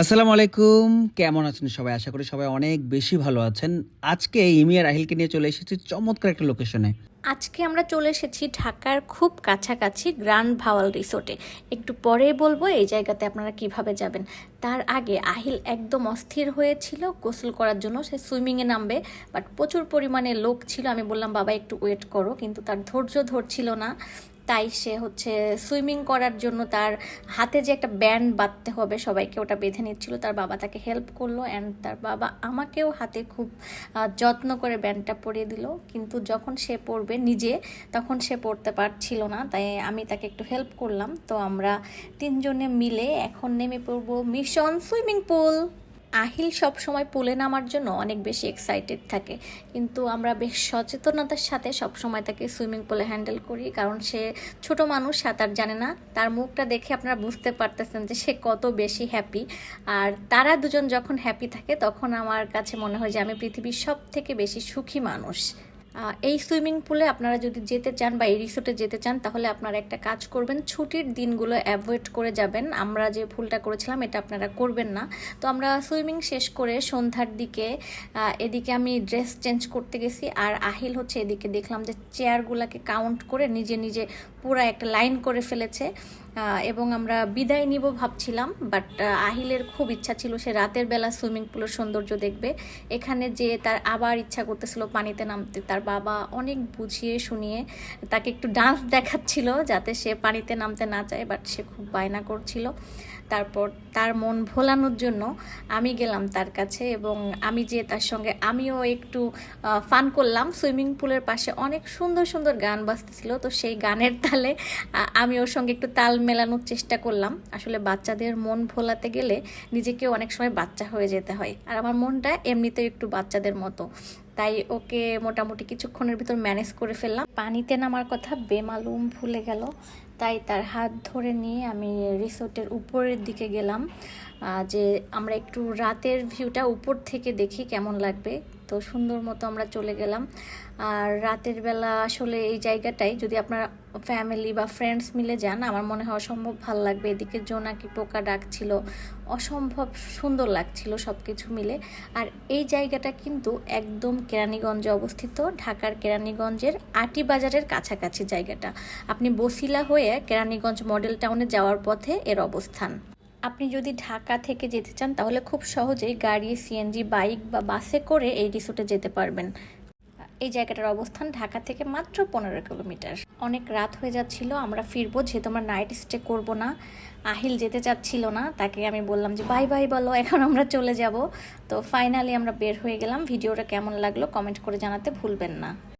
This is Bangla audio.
আসসালামু আলাইকুম। কেমন আছেন সবাই? আশা করি সবাই অনেক বেশি ভালো আছেন। আজকে ইমি আর রাহিলকে নিয়ে চলে এসেছি চমৎকার একটা লোকেশনে আজকে আমরা চলে এসেছি ঢাকার খুব কাছাকাছি গ্র্যান্ড ভাওয়াল রিসোর্টে। একটু পরে বলব এই জায়গাতে আপনারা কীভাবে যাবেন। তার আগে আহিল একদম অস্থির হয়েছিল, গোসল করার জন্য। সে সুইমিংয়ে নামবে বাট প্রচুর পরিমাণে লোক ছিল। আমি বললাম, বাবা, একটু ওয়েট করো। কিন্তু তার ধৈর্য ধরছিল না। তাই সে হচ্ছে সুইমিং করার জন্য তার হাতে যে একটা ব্যান্ড বাঁধতে হবে সবাইকে ওটা বেঁধে নিচ্ছিল। তার বাবা তাকে হেল্প করল অ্যান্ড তার বাবা আমাকেও হাতে খুব যত্ন করে ব্যান্ডটা পরিয়ে দিল। কিন্তু যখন সে পড়বে নিজে, তখন সে পড়তে পারছিল না। তাই আমি তাকে একটু হেল্প করলাম। তো আমরা তিনজনে মিলে এখন নেমে পড়ব মিশন সুইমিং পুল আহিল সব সময় পুলে নামার জন্য অনেক বেশি এক্সাইটেড থাকে। কিন্তু আমরা বেশ সচেতনতার সাথে সব সময় তাকে সুইমিং পুলে হ্যান্ডেল করি, কারণ সে ছোট মানুষ সাঁতার জানে না। তার মুখটা দেখে আপনারা বুঝতে পারতেছেন যে সে কত বেশি হ্যাপি আর তারা দুজন যখন হ্যাপি থাকে, তখন আমার কাছে মনে হয় যে আমি পৃথিবীর সব থেকে বেশি সুখী মানুষ। এই সুইমিং পুলে আপনারা যদি যেতে চান বা এই রিসোর্টে যেতে চান, তাহলে আপনারা একটা কাজ করবেন, ছুটির দিনগুলো অ্যাভয়েড করে যাবেন। আমরা যে ভুলটা করেছিলাম, এটা আপনারা করবেন না। তো আমরা সুইমিং শেষ করে সন্ধ্যার দিকে এদিকে আমি ড্রেস চেঞ্জ করতে গেছি, আর আহিল হচ্ছে এদিকে দেখলাম যে চেয়ারগুলোকে কাউন্ট করে নিজে নিজে পুরো একটা লাইন করে ফেলেছে। এবং আমরা বিদায় নিব ভাবছিলাম বাট আহিলের খুব ইচ্ছা ছিল সে রাতের বেলা সুইমিং পুলের সৌন্দর্য দেখবে। এখানে যে তার আবার ইচ্ছা করতেছিল পানিতে নামতে, তার বাবা অনেক বুঝিয়ে শুনিয়ে তাকে একটু ডান্স দেখাচ্ছিল যাতে সে পানিতে নামতে না চায় বাট সে খুব বায়না করছিল। তারপর তার মন ভোলানোর জন্য আমি গেলাম তার কাছে এবং আমি যে তার সঙ্গে আমিও একটু ফান করলাম। সুইমিং পুলের পাশে অনেক সুন্দর সুন্দর গান বাজতেছিল। তো সেই গানের তালে আমি ওর সঙ্গে একটু তাল মেলানোর চেষ্টা করলাম। আসলে বাচ্চাদের মন ভোলাতে গেলে নিজেকে অনেক সময় বাচ্চা হয়ে যেতে হয়। আর আমার মনটা এমনিতেই একটু বাচ্চাদের মতো। তাই ওকে মোটামুটি কিছুক্ষণের ভিতর ম্যানেজ করে ফেললাম। পানিতে নামার কথা বেমালুম ভুলে গেল। তাই তার হাত ধরে নিয়ে আমি রিসোর্টের উপরের দিকে গেলাম। যে আমরা একটু রাতের ভিউটা উপর থেকে দেখি কেমন লাগবে। তো সুন্দর মতো আমরা চলে গেলাম। আর রাতের বেলা আসলে এই জায়গাটাই, যদি আপনারা ফ্যামিলি বা ফ্রেন্ডস মিলে যান, আমার মনে হয় অসম্ভব ভালো লাগবে। এদিকে জোনাকি পোকা ডাকছিল অসম্ভব সুন্দর লাগছিল সব কিছু মিলে। আর এই জায়গাটা কিন্তু একদম কেরানীগঞ্জে অবস্থিত, ঢাকার কেরানীগঞ্জের আটি বাজারের কাছাকাছি জায়গাটা। আপনি বসিলা হয়ে কেরানীগঞ্জ মডেল টাউনে যাওয়ার পথে এর অবস্থান। আপনি যদি ঢাকা থেকে যেতে চান, তাহলে খুব সহজেই গাড়ি সিএনজি বাইক বা বাসে করে এই রিসোর্টে যেতে পারবেন। এই জায়গাটার অবস্থান ঢাকা থেকে মাত্র পনেরো কিলোমিটার। অনেক রাত হয়ে যাচ্ছিল, আমরা ফিরবো, যেহেতু আমরা নাইট স্টে করব না। আহিল যেতে চাচ্ছিল না, তাকে আমি বললাম যে, বাই বাই, বলো, এখন আমরা চলে যাব। তো ফাইনালি আমরা বের হয়ে গেলাম। ভিডিওটা কেমন লাগল কমেন্ট করে জানাতে ভুলবেন না।